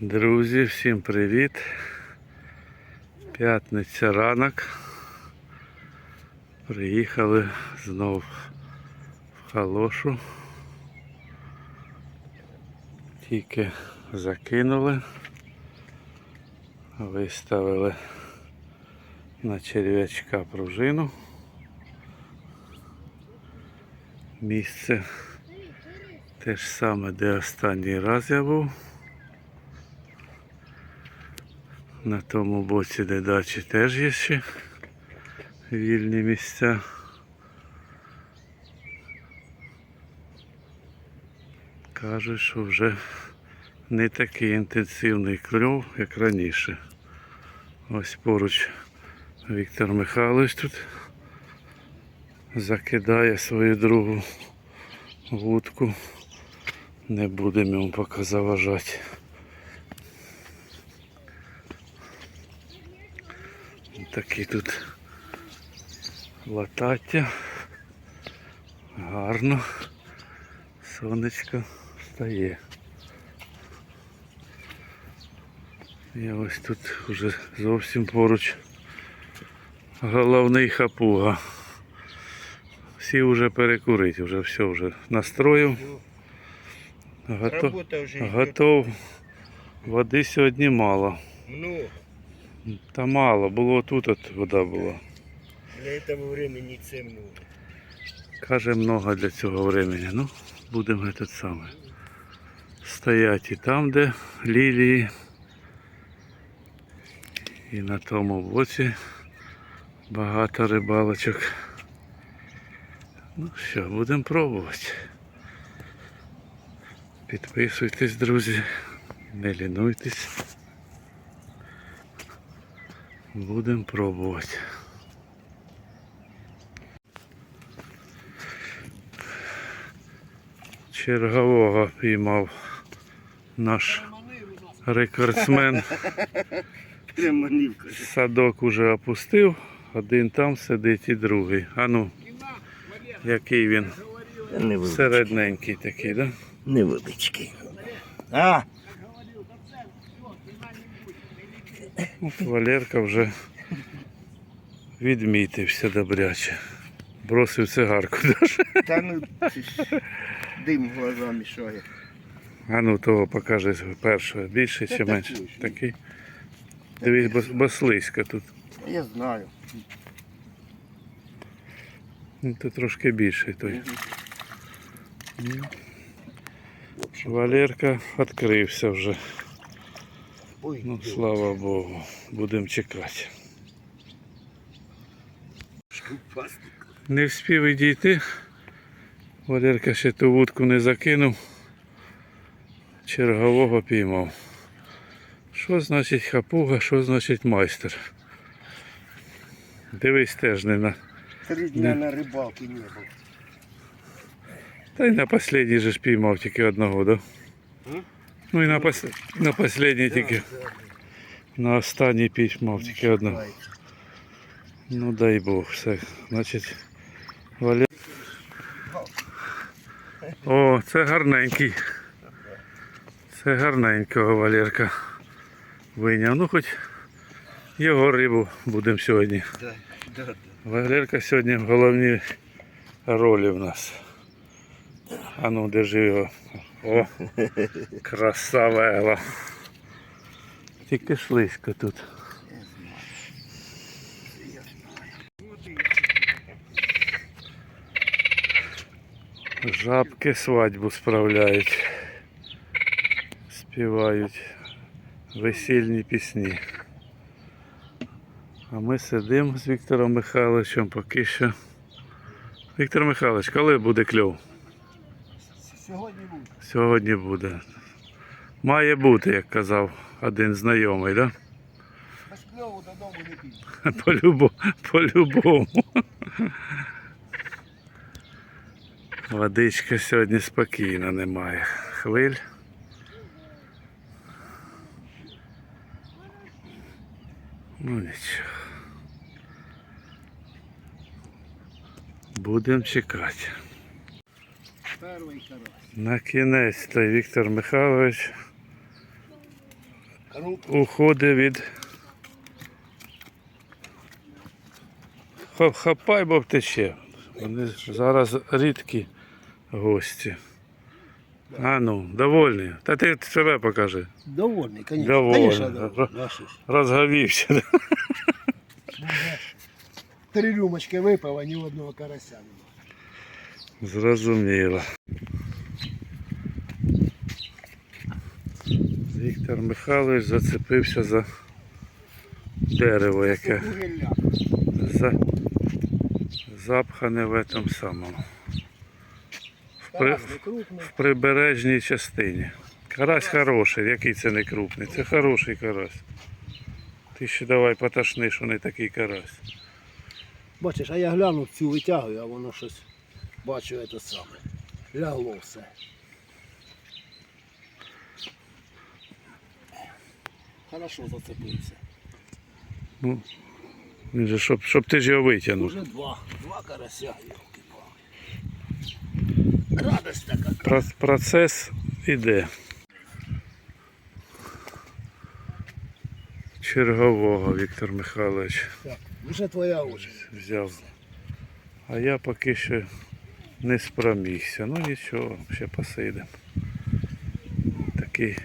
Друзі, всім привіт. П'ятниця ранок. Приїхали знов в Халошу. Тільки закинули, виставили на черв'ячка пружину. Місце те ж саме, де останній раз я був. На тому боці, де дачі теж є ще вільні місця. Кажуть, що вже не такий інтенсивний кльов, як раніше. Ось поруч Віктор Михайлович тут закидає свою другу вудку. Не будемо йому поки заважати. Такі тут латаття. Гарно. Сонечко стає. І ось тут вже зовсім поруч головний хапуга. Всі вже перекурить, вже все вже настроїв. Готов, готов. Води сьогодні мало. Ну, Та мало, було тут от вода була. для этого времени це много. Каже, много для цього времени. Ну, будемо тут саме. Стоять і там, де лілії. І на тому боці багато рибалочок. Ну що, будемо пробувати. Підписуйтесь, друзі, не лінуйтесь. Будемо пробувати. Чергового піймав наш рекордсмен. Садок уже опустив, один там сидить і другий. А ну, який він середненький такий, да? Невеличкий. А, От Валерка вже відмітився добряче. Бросив цигарку даже. та ну дим в глаза мішає. А ну того покажи першого. Більше чи менше? такий Дивись, слизько тут. Я знаю. Ну, Тут трошки більший той. Валерка відкрився вже. Ой, Ну, слава Богу. Будемо чекати. Не встиг відійти. Валерка ще ту вудку не закинув. Чергового піймав. Що значить хапуга, що значить майстер? Дивись теж не на. Три дня на рибалці не був. Та й на останній же ж піймав тільки одного, да? М? Ну і на, пос... на останній тільки. На останній піймав тільки одного. Ну дай Бог, все. Значить, Валер... О, це гарненький. Це гарненького Валерка вийняв. Ну хоч його рибу будемо сьогодні. Да, да, да. Валерка сьогодні в головній ролі в нас. А ну, держи його. О, красавела. Тільки слизько тут. Жабки свадьбу справляють. Співають весільні пісні. А ми сидимо з Віктором Михайловичем поки що. Віктор Михайлович, коли буде кльов? Сьогодні буде. Сьогодні буде. Має бути, як казав один знайомий, да? Без кльову додому не піде. По-любому. По-любому. Водичка сьогодні спокійна, немає хвиль. Ну нічого. Будемо чекати. Перший карась. На кінець той Віктор Михайлович уходить від. Ха- Хапай, бо втече. Вони зараз рідкі гості. А ну, довольний. Та ти себе покажи. Довольний, звісно. Довольний. Розгавівся. Три рюмочки випив, а ні одного карася. Зрозуміло. Віктор Михайлович зацепився за дерево, яке за... запхане в этом самому. В, при... В прибережній частині. Карась хороший, який це не крупний. Це хороший карась. Ти ще давай потошни, що не такий карась. Бачиш, а я глянув цю витягую, а воно щось бачу це саме. Лягло все. Хорошо зацепився. Він же, щоб, щоб ти ж його витягнув. Уже два. Два карася. йолки-палки. Радость така. Про- Процес іде. Чергового Віктор Михайлович Так, вже твоя очередь. взяв. А я поки що не спромігся. Ну нічого, ще посидимо. Такий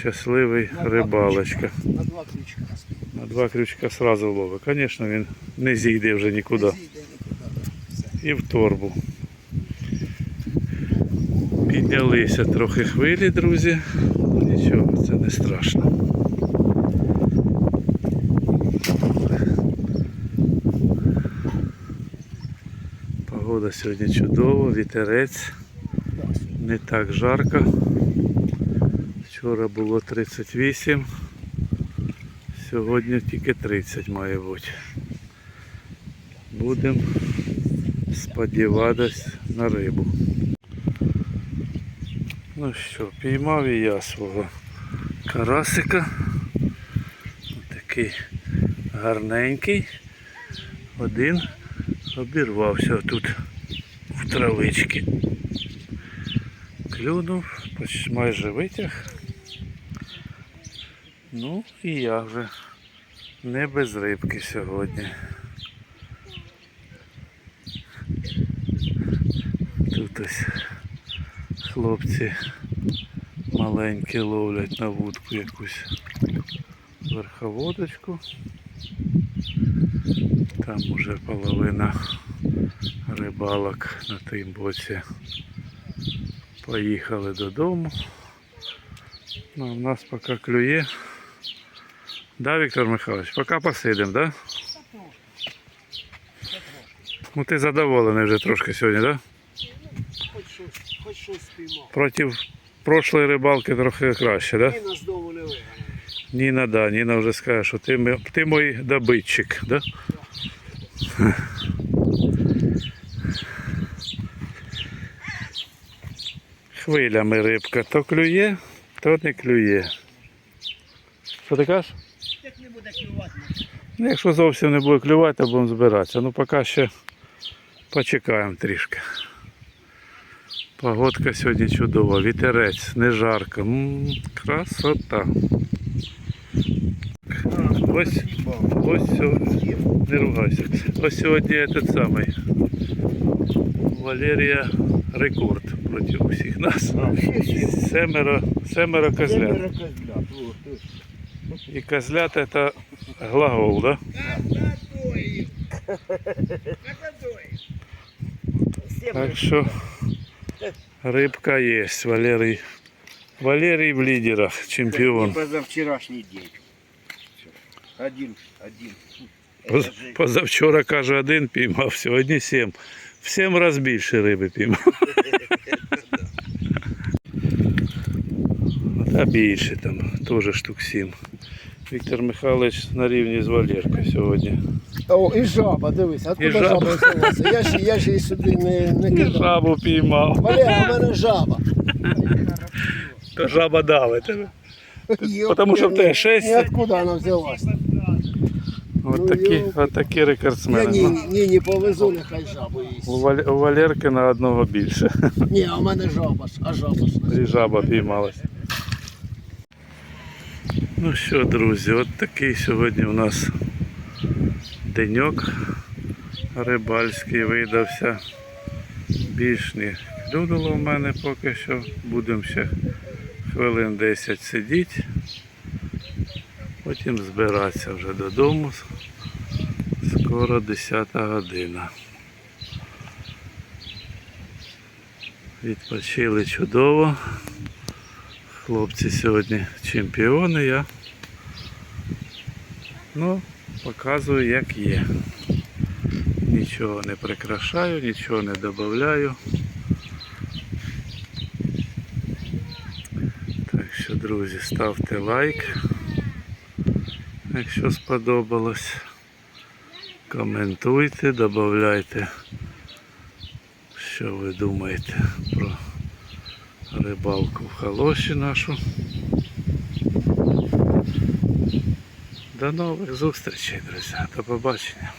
щасливий На рибалочка. крючка. На два крючка. На два крючка сразу ловить. Звісно, він не зійде вже нікуди. Не зійде нікуди, і в торбу. Піднялися трохи хвилі, друзі. Ну нічого, це не страшно. Погода сьогодні чудова, вітерець, не так жарко. Вчора було 38, сьогодні тільки 30 має бути. Будемо сподіватись на рибу. Ну що, піймав і я свого карасика. Такий гарненький. Один обірвався тут травички. Клюнув, майже витяг. Ну і я вже не без рибки сьогодні. Тут ось хлопці маленькі ловлять на вудку якусь верховодочку. Там уже половина рибалок на тим боці поїхали додому. Ну, а в нас поки клює. Да, Віктор Михайлович, поки посидимо, да? Ну ти задоволений вже трошки сьогодні, да? Хоч щось, спіймав. Проти прошлої рибалки трохи краще, да? І нас дому не виганяє. Ніна, да, Ніна вже скаже, що ти, ти мій добитчик, да? Хвилями рибка то клює, то не клює. Що ти кажеш? Як не буде клювати, Ну, якщо зовсім не буде клювати, то будемо збиратися. Ну поки ще почекаємо трішки. Погодка сьогодні чудова, вітерець, не жарко. М, красота. Ось, ось сьогодні. Не ругайся. Ось сьогодні этот самий. Валерія рекорд проти усіх нас. Семеро, семеро козлят. І козлят это глагол, да? Так що рибка є. Валерій. Валерій в лідерах, чемпіон. Позавчорашній день. Один, один. Поз- Позавчора каже один піймав, сьогодні сім. В сім раз більше риби піймав. Та більше там, теж штук сім. Віктор Михайлович на рівні з Валеркою сьогодні. О, і жаба, дивись, откуда жаба. взялася? Я ж, я її сюди не, не І жабу піймав. Валера, у мене жаба. То жаба давить тебе. Потому що в тебе шесть. І откуда вона взялася? Ну, такі, йо. от такі Я рекордсмени. ні, ні, не повезу, нехай жабу їсть. У, Валь... у Валерки на одного більше. Ні, а у мене жаба ж, а жаба ж. І жаба піймалась. Ну що, друзі, от такий сьогодні у нас деньок рибальський видався. Більш не клюнуло в мене поки що. Будемо ще хвилин 10 сидіти. Потім збиратися вже додому. Скоро 10 година. Відпочили чудово. Хлопці сьогодні чемпіони. Я ну, показую як є. Нічого не прикрашаю, нічого не додаю. Так що, друзі, ставте лайк, якщо сподобалось. Коментуйте, додавайте, що ви думаєте про рибалку в халоші нашу. До нових зустрічей, друзі. До побачення.